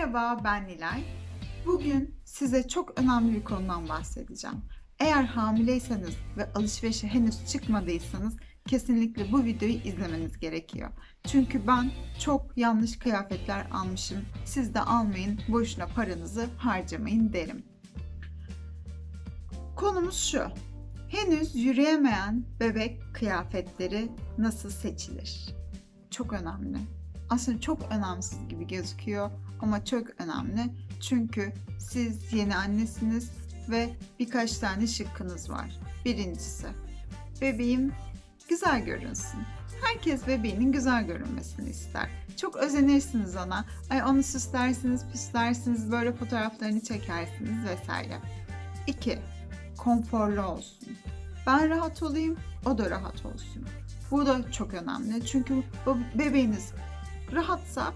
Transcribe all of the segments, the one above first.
Merhaba ben Nilay. Bugün size çok önemli bir konudan bahsedeceğim. Eğer hamileyseniz ve alışverişe henüz çıkmadıysanız kesinlikle bu videoyu izlemeniz gerekiyor. Çünkü ben çok yanlış kıyafetler almışım. Siz de almayın, boşuna paranızı harcamayın derim. Konumuz şu. Henüz yürüyemeyen bebek kıyafetleri nasıl seçilir? Çok önemli. Aslında çok önemsiz gibi gözüküyor ama çok önemli. Çünkü siz yeni annesiniz ve birkaç tane şıkkınız var. Birincisi, bebeğim güzel görünsün. Herkes bebeğinin güzel görünmesini ister. Çok özenirsiniz ona. Ay onu süslersiniz, püslersiniz, böyle fotoğraflarını çekersiniz vesaire. 2. Konforlu olsun. Ben rahat olayım, o da rahat olsun. Bu da çok önemli. Çünkü bebeğiniz rahatsa,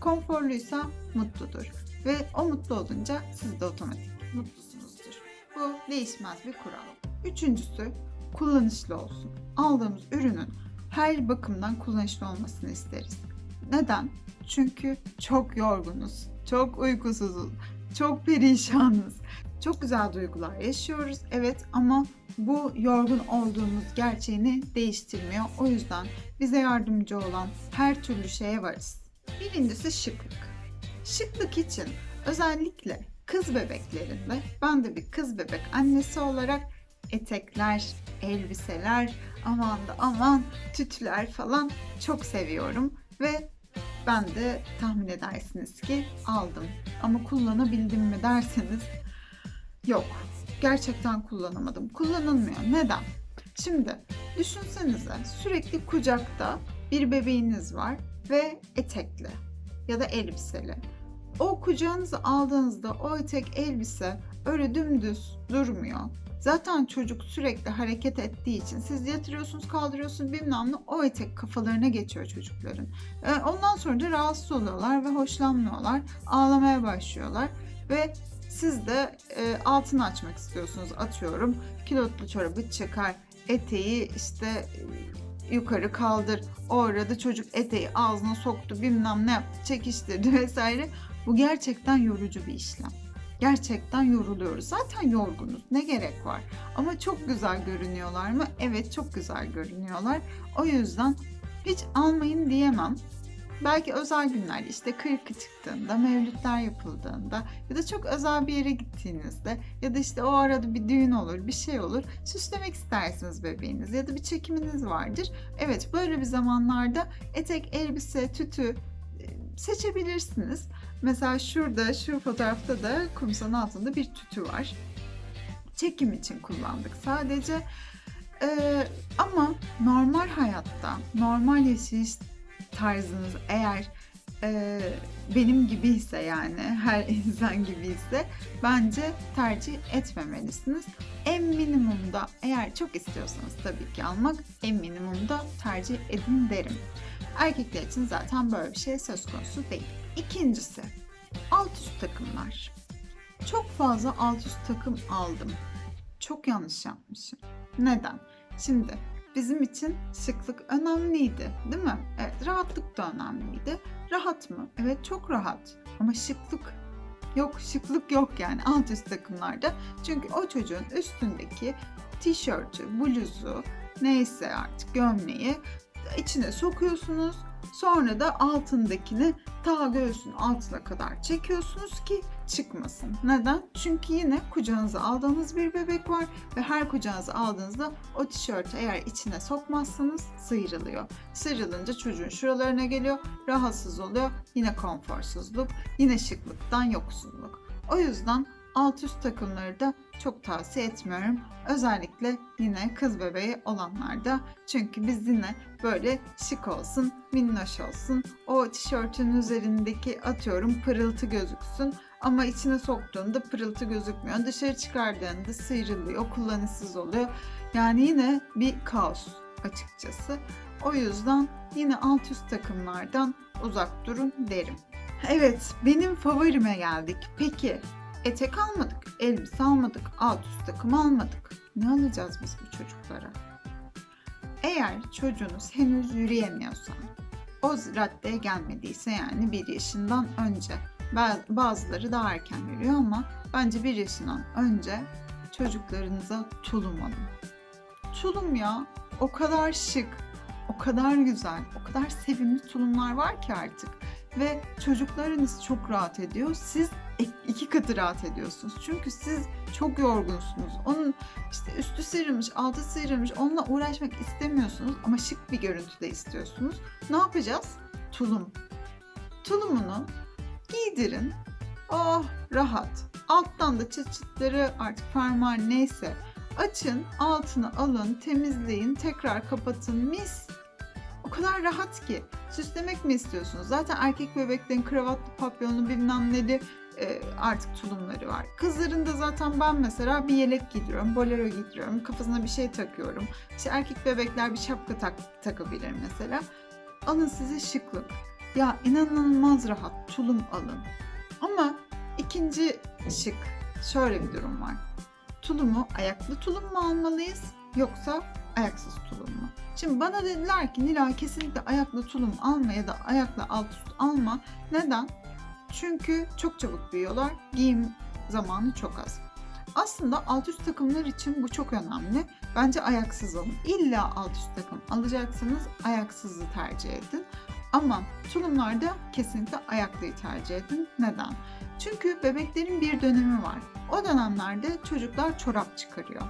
konforluysa mutludur. Ve o mutlu olunca siz de otomatik mutlusunuzdur. Bu değişmez bir kural. Üçüncüsü kullanışlı olsun. Aldığımız ürünün her bakımdan kullanışlı olmasını isteriz. Neden? Çünkü çok yorgunuz, çok uykusuzuz, çok perişanız. Çok güzel duygular yaşıyoruz evet ama bu yorgun olduğumuz gerçeğini değiştirmiyor. O yüzden bize yardımcı olan her türlü şeye varız. Birincisi şıklık. Şıklık için özellikle kız bebeklerinde ben de bir kız bebek annesi olarak etekler, elbiseler, aman da aman tütüler falan çok seviyorum ve ben de tahmin edersiniz ki aldım. Ama kullanabildim mi derseniz yok. Gerçekten kullanamadım. Kullanılmıyor. Neden? Şimdi düşünsenize sürekli kucakta bir bebeğiniz var ve etekli ya da elbiseli. O kucağınıza aldığınızda o etek elbise öyle dümdüz durmuyor. Zaten çocuk sürekli hareket ettiği için siz yatırıyorsunuz, kaldırıyorsunuz bilmem ne o etek kafalarına geçiyor çocukların. E, Ondan sonra da rahatsız oluyorlar ve hoşlanmıyorlar. Ağlamaya başlıyorlar ve siz de e, altını açmak istiyorsunuz atıyorum. Kilotlu çorabı çıkar, eteği işte e, yukarı kaldır. O arada çocuk eteği ağzına soktu bilmem ne yaptı çekiştirdi vesaire. Bu gerçekten yorucu bir işlem. Gerçekten yoruluyoruz. Zaten yorgunuz. Ne gerek var? Ama çok güzel görünüyorlar mı? Evet çok güzel görünüyorlar. O yüzden hiç almayın diyemem. Belki özel günler işte kırkı çıktığında, mevlütler yapıldığında ya da çok özel bir yere gittiğinizde ya da işte o arada bir düğün olur, bir şey olur. Süslemek istersiniz bebeğiniz ya da bir çekiminiz vardır. Evet böyle bir zamanlarda etek, elbise, tütü e, seçebilirsiniz. Mesela şurada, şu fotoğrafta da kumsalın altında bir tütü var. Çekim için kullandık sadece. Ee, ama normal hayatta, normal yaşayış tarzınız eğer e, benim gibiyse yani her insan gibiyse bence tercih etmemelisiniz. En minimumda eğer çok istiyorsanız tabii ki almak en minimumda tercih edin derim. Erkekler için zaten böyle bir şey söz konusu değil. İkincisi alt üst takımlar. Çok fazla alt üst takım aldım. Çok yanlış yapmışım. Neden? Şimdi bizim için şıklık önemliydi, değil mi? Evet, rahatlık da önemliydi. Rahat mı? Evet, çok rahat. Ama şıklık yok, şıklık yok yani alt üst takımlarda. Çünkü o çocuğun üstündeki tişörtü, bluzu, neyse artık gömleği içine sokuyorsunuz. Sonra da altındakini ta göğsün altına kadar çekiyorsunuz ki çıkmasın. Neden? Çünkü yine kucağınıza aldığınız bir bebek var ve her kucağınıza aldığınızda o tişörtü eğer içine sokmazsanız sıyrılıyor. Sıyrılınca çocuğun şuralarına geliyor, rahatsız oluyor. Yine konforsuzluk, yine şıklıktan yoksunluk. O yüzden alt üst takımları da çok tavsiye etmiyorum. Özellikle yine kız bebeği olanlarda. Çünkü biz yine böyle şık olsun, minnoş olsun. O tişörtün üzerindeki atıyorum pırıltı gözüksün. Ama içine soktuğunda pırıltı gözükmüyor. Dışarı çıkardığında sıyrılıyor, kullanışsız oluyor. Yani yine bir kaos açıkçası. O yüzden yine alt üst takımlardan uzak durun derim. Evet, benim favorime geldik. Peki etek almadık, elbise almadık, alt üst takım almadık. Ne alacağız biz bu çocuklara? Eğer çocuğunuz henüz yürüyemiyorsa, o raddeye gelmediyse yani bir yaşından önce Ba- Bazıları daha erken veriyor ama bence bir yaşından önce çocuklarınıza tulum alın. Tulum ya o kadar şık, o kadar güzel, o kadar sevimli tulumlar var ki artık. Ve çocuklarınız çok rahat ediyor. Siz iki katı rahat ediyorsunuz. Çünkü siz çok yorgunsunuz. Onun işte üstü sıyrılmış, altı sıyrılmış onunla uğraşmak istemiyorsunuz ama şık bir görüntüde istiyorsunuz. Ne yapacağız? Tulum. Tulumunu giydirin. Oh rahat. Alttan da çıt çıtları artık fermuar neyse açın, altını alın, temizleyin, tekrar kapatın. Mis. O kadar rahat ki. Süslemek mi istiyorsunuz? Zaten erkek bebeklerin kravatlı, papyonlu bilmem neli e, artık tulumları var. Kızların da zaten ben mesela bir yelek giydiriyorum, bolero giydiriyorum, kafasına bir şey takıyorum. İşte erkek bebekler bir şapka tak, takabilir mesela. Alın size şıklık. Ya inanılmaz rahat tulum alın. Ama ikinci şık şöyle bir durum var. Tulumu ayaklı tulum mu almalıyız yoksa ayaksız tulum mu? Şimdi bana dediler ki Nilay kesinlikle ayaklı tulum alma ya da ayakla alt üst alma. Neden? Çünkü çok çabuk büyüyorlar. Giyim zamanı çok az. Aslında alt üst takımlar için bu çok önemli. Bence ayaksız alın. İlla alt üst takım alacaksanız ayaksızı tercih edin. Ama tulumlarda kesinlikle ayaklıyı tercih edin. Neden? Çünkü bebeklerin bir dönemi var. O dönemlerde çocuklar çorap çıkarıyor.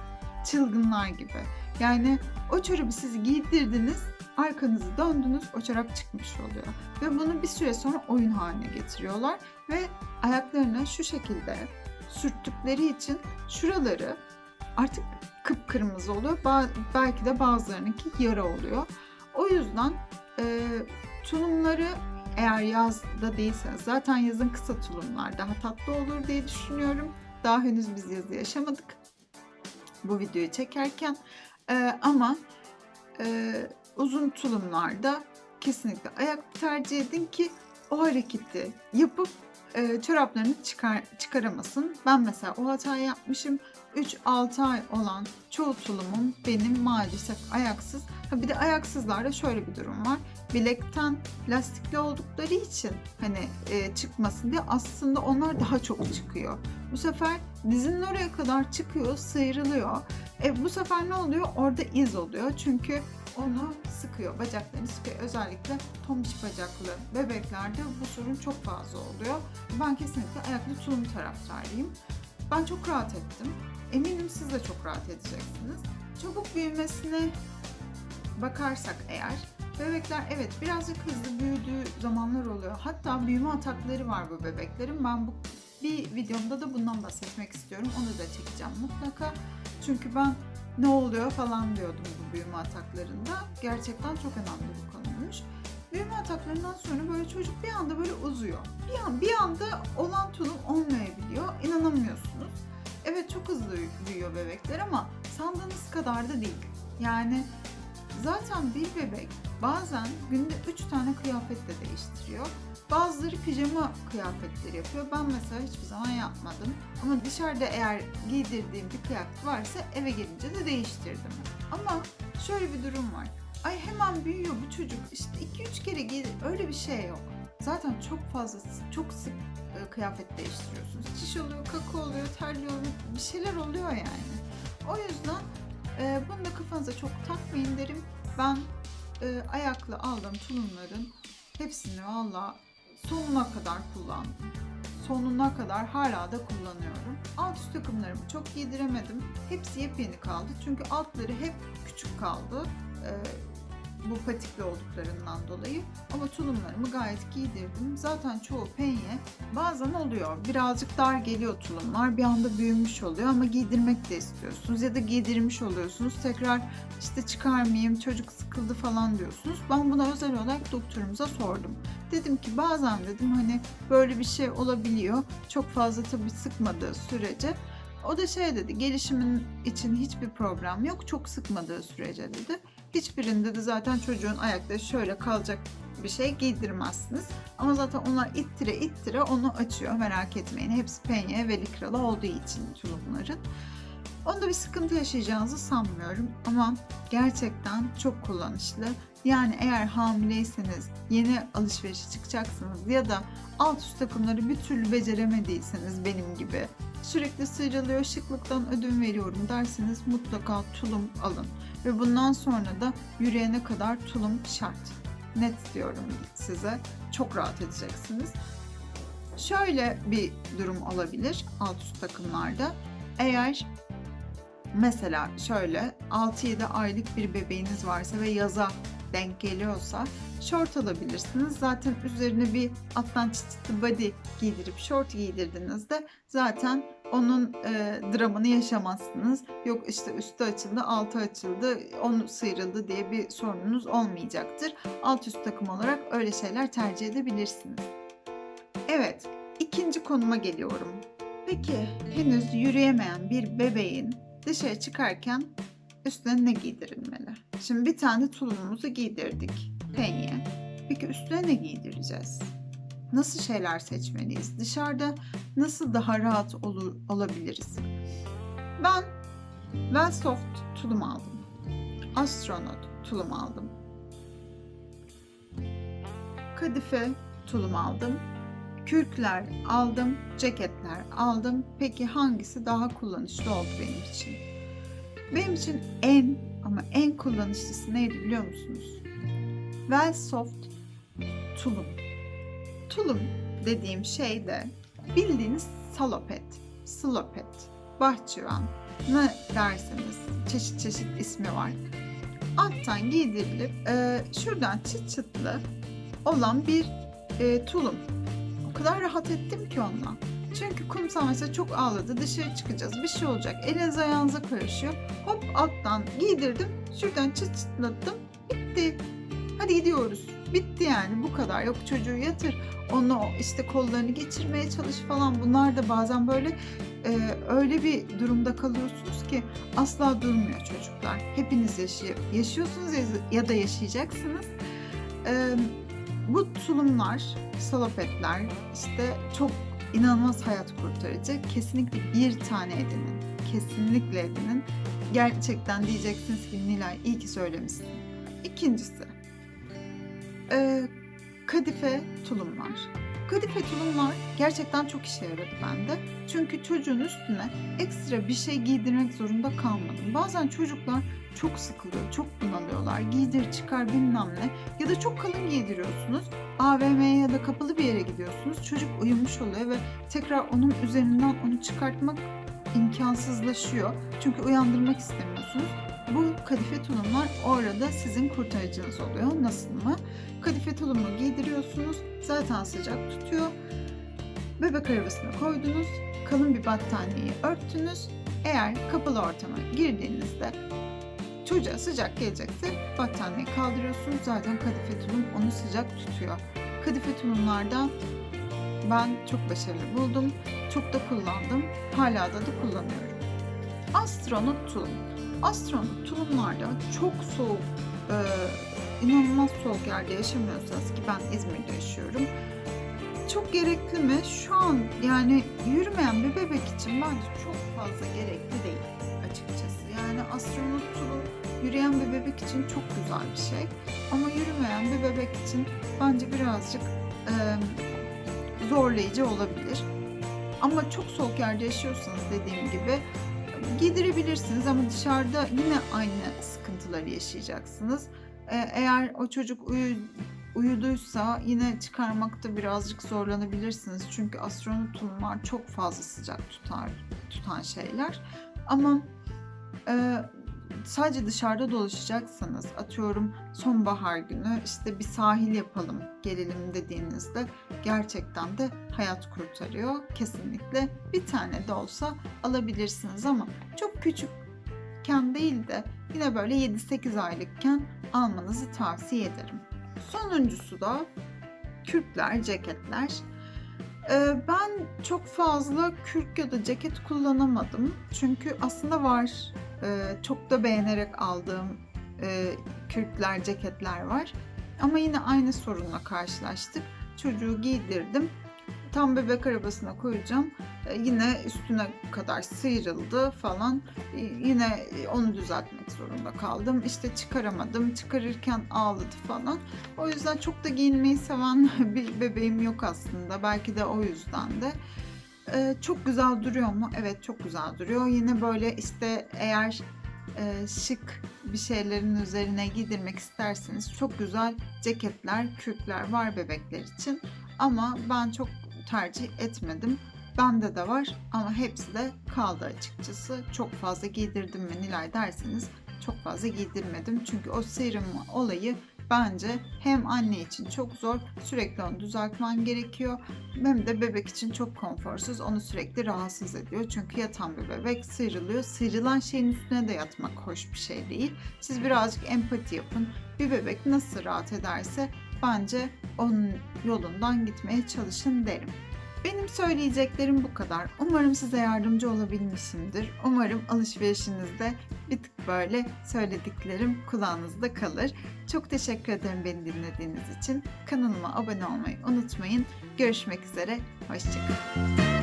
Çılgınlar gibi. Yani o çorabı siz giydirdiniz, arkanızı döndünüz, o çorap çıkmış oluyor. Ve bunu bir süre sonra oyun haline getiriyorlar. Ve ayaklarına şu şekilde sürttükleri için şuraları artık kıpkırmızı oluyor. Ba- belki de bazılarınınki yara oluyor. O yüzden e, tulumları eğer yazda değilseniz zaten yazın kısa tulumlar daha tatlı olur diye düşünüyorum. Daha henüz biz yazı yaşamadık bu videoyu çekerken. Ee, ama e, uzun tulumlarda kesinlikle ayak tercih edin ki o hareketi yapıp e, çoraplarını çıkar, çıkaramasın. Ben mesela o hatayı yapmışım. 3-6 ay olan çoğu tulumum benim maalesef ayaksız. Ha bir de ayaksızlarda şöyle bir durum var. Bilekten lastikli oldukları için hani e, çıkmasın diye aslında onlar daha çok çıkıyor. Bu sefer dizinin oraya kadar çıkıyor, sıyrılıyor. E, bu sefer ne oluyor? Orada iz oluyor. Çünkü onu sıkıyor, bacaklarını sıkıyor. Özellikle tombiş bacaklı bebeklerde bu sorun çok fazla oluyor. Ben kesinlikle ayaklı tulum taraftarıyım. Ben çok rahat ettim. Eminim siz de çok rahat edeceksiniz. Çabuk büyümesine bakarsak eğer bebekler evet birazcık hızlı büyüdüğü zamanlar oluyor. Hatta büyüme atakları var bu bebeklerin. Ben bu bir videomda da bundan bahsetmek istiyorum. Onu da çekeceğim mutlaka. Çünkü ben ne oluyor falan diyordum bu büyüme ataklarında. Gerçekten çok önemli bir konuymuş. Büyüme ataklarından sonra böyle çocuk bir anda böyle uzuyor. Bir an bir anda olan tulum olmayabiliyor. İnanamıyorsunuz. Evet çok hızlı büyüyor bebekler ama sandığınız kadar da değil. Yani zaten bir bebek bazen günde 3 tane kıyafet de değiştiriyor. Bazıları pijama kıyafetleri yapıyor. Ben mesela hiçbir zaman yapmadım. Ama dışarıda eğer giydirdiğim bir kıyafet varsa eve gelince de değiştirdim. Ama şöyle bir durum var. Ay hemen büyüyor bu çocuk. İşte 2-3 kere giydir. Öyle bir şey yok. Zaten çok fazla, çok sık e, kıyafet değiştiriyorsunuz. Çiş oluyor, kaka oluyor, terliyor, bir şeyler oluyor yani. O yüzden e, bunu da kafanıza çok takmayın derim. Ben e, ayaklı aldığım tulumların hepsini valla sonuna kadar kullandım. Sonuna kadar hala da kullanıyorum. Alt üst takımlarımı çok giydiremedim. Hepsi yepyeni kaldı. Çünkü altları hep küçük kaldı. Ee, bu patikli olduklarından dolayı. Ama tulumlarımı gayet giydirdim. Zaten çoğu penye. Bazen oluyor. Birazcık dar geliyor tulumlar. Bir anda büyümüş oluyor ama giydirmek de istiyorsunuz. Ya da giydirmiş oluyorsunuz. Tekrar işte çıkarmayayım çocuk sıkıldı falan diyorsunuz. Ben buna özel olarak doktorumuza sordum. Dedim ki bazen dedim hani böyle bir şey olabiliyor. Çok fazla tabii sıkmadığı sürece. O da şey dedi gelişimin için hiçbir problem yok çok sıkmadığı sürece dedi. Hiçbirinde de zaten çocuğun ayakları şöyle kalacak bir şey giydirmezsiniz. Ama zaten onlar ittire ittire onu açıyor merak etmeyin. Hepsi penye ve likralı olduğu için tulumların. Onda bir sıkıntı yaşayacağınızı sanmıyorum ama gerçekten çok kullanışlı. Yani eğer hamileyseniz, yeni alışverişe çıkacaksınız ya da alt üst takımları bir türlü beceremediyseniz benim gibi sürekli sıyrılıyor şıklıktan ödün veriyorum derseniz mutlaka tulum alın. Ve bundan sonra da yürüyene kadar tulum şart. Net diyorum size. Çok rahat edeceksiniz. Şöyle bir durum olabilir alt üst takımlarda. Eğer mesela şöyle 6-7 aylık bir bebeğiniz varsa ve yaza denk geliyorsa şort alabilirsiniz. Zaten üzerine bir alttan çıtlı body giydirip şort giydirdiğinizde zaten onun e, dramını yaşamazsınız. Yok işte üstü açıldı, altı açıldı, onu sıyrıldı diye bir sorununuz olmayacaktır. Alt üst takım olarak öyle şeyler tercih edebilirsiniz. Evet, ikinci konuma geliyorum. Peki henüz yürüyemeyen bir bebeğin dışarı çıkarken üstüne ne giydirilmeli? Şimdi bir tane tulumumuzu giydirdik. Penye. Peki üstüne ne giydireceğiz? Nasıl şeyler seçmeliyiz? Dışarıda nasıl daha rahat olur, olabiliriz? Ben Velsoft tulum aldım. Astronot tulum aldım. Kadife tulum aldım. Kürkler aldım, ceketler aldım. Peki hangisi daha kullanışlı oldu benim için? Benim için en ama en kullanışlısı neydi biliyor musunuz? Velsoft tulum. Tulum dediğim şey de bildiğiniz salopet, slopet, bahçıvan ne derseniz çeşit çeşit ismi var. Alttan giydirilip e, şuradan çıt çıtlı olan bir e, tulum. Kadar rahat ettim ki onunla. Çünkü kumsal mesela çok ağladı dışarı çıkacağız bir şey olacak eliniz ayağınıza karışıyor. Hop alttan giydirdim şuradan çıt çıtlattım bitti. Hadi gidiyoruz. Bitti yani bu kadar. Yok çocuğu yatır. Onu işte kollarını geçirmeye çalış falan. Bunlar da bazen böyle e, öyle bir durumda kalıyorsunuz ki asla durmuyor çocuklar. Hepiniz yaşay yaşıyorsunuz ya, da yaşayacaksınız. E, bu tulumlar, salopetler işte çok inanılmaz hayat kurtarıcı. Kesinlikle bir tane edinin. Kesinlikle edinin. Gerçekten diyeceksiniz ki Nilay iyi ki söylemişsin. İkincisi, e, kadife tulumlar. Kadife tulumlar gerçekten çok işe yaradı bende. Çünkü çocuğun üstüne ekstra bir şey giydirmek zorunda kalmadım. Bazen çocuklar çok sıkılıyor, çok bunalıyorlar. Giydir çıkar bilmem ne. Ya da çok kalın giydiriyorsunuz. AVM'ye ya da kapalı bir yere gidiyorsunuz. Çocuk uyumuş oluyor ve tekrar onun üzerinden onu çıkartmak imkansızlaşıyor. Çünkü uyandırmak istemiyorsunuz. Bu kadife tulumlar orada sizin kurtarıcınız oluyor. Nasıl mı? Kadife tulumu giydiriyorsunuz. Zaten sıcak tutuyor. Bebek arabasına koydunuz. Kalın bir battaniyeyi örttünüz. Eğer kapalı ortama girdiğinizde çocuğa sıcak gelecekse battaniyeyi kaldırıyorsunuz. Zaten kadife tulum onu sıcak tutuyor. Kadife tulumlardan ben çok başarılı buldum. Çok da kullandım. Hala da da kullanıyorum. Astronot tulum. Astronot tulumlarda çok soğuk, e, inanılmaz soğuk yerde yaşamıyorsanız ki ben İzmir'de yaşıyorum. Çok gerekli mi? Şu an yani yürümeyen bir bebek için bence çok fazla gerekli değil açıkçası. Yani astronot tulum yürüyen bir bebek için çok güzel bir şey. Ama yürümeyen bir bebek için bence birazcık e, zorlayıcı olabilir. Ama çok soğuk yerde yaşıyorsanız dediğim gibi giydirebilirsiniz ama dışarıda yine aynı sıkıntıları yaşayacaksınız. Ee, eğer o çocuk uyu, uyuduysa yine çıkarmakta birazcık zorlanabilirsiniz. Çünkü astronot tulumlar çok fazla sıcak tutar tutan şeyler. Ama e, sadece dışarıda dolaşacaksanız atıyorum sonbahar günü işte bir sahil yapalım gelelim dediğinizde gerçekten de hayat kurtarıyor. Kesinlikle bir tane de olsa alabilirsiniz ama çok küçükken değil de yine böyle 7-8 aylıkken almanızı tavsiye ederim. Sonuncusu da kürkler, ceketler. Ee, ben çok fazla kürk ya da ceket kullanamadım. Çünkü aslında var. Ee, çok da beğenerek aldığım e, kürkler, ceketler var. Ama yine aynı sorunla karşılaştık. Çocuğu giydirdim. tam bebek arabasına koyacağım. E, yine üstüne kadar sıyrıldı falan. E, yine onu düzeltmek zorunda kaldım. İşte çıkaramadım. Çıkarırken ağladı falan. O yüzden çok da giyinmeyi seven bir bebeğim yok aslında. Belki de o yüzden de. E, çok güzel duruyor mu? Evet çok güzel duruyor. Yine böyle işte eğer e, şık bir şeylerin üzerine giydirmek isterseniz çok güzel ceketler, kürkler var bebekler için. Ama ben çok tercih etmedim. Bende de var ama hepsi de kaldı açıkçası. Çok fazla giydirdim mi Nilay derseniz çok fazla giydirmedim. Çünkü o sıyrılma olayı bence hem anne için çok zor, sürekli onu düzeltmen gerekiyor. Hem de bebek için çok konforsuz, onu sürekli rahatsız ediyor. Çünkü yatan bir bebek sıyrılıyor. Sıyrılan şeyin üstüne de yatmak hoş bir şey değil. Siz birazcık empati yapın. Bir bebek nasıl rahat ederse bence onun yolundan gitmeye çalışın derim. Benim söyleyeceklerim bu kadar. Umarım size yardımcı olabilmişimdir. Umarım alışverişinizde bir tık böyle söylediklerim kulağınızda kalır. Çok teşekkür ederim beni dinlediğiniz için. Kanalıma abone olmayı unutmayın. Görüşmek üzere. Hoşçakalın.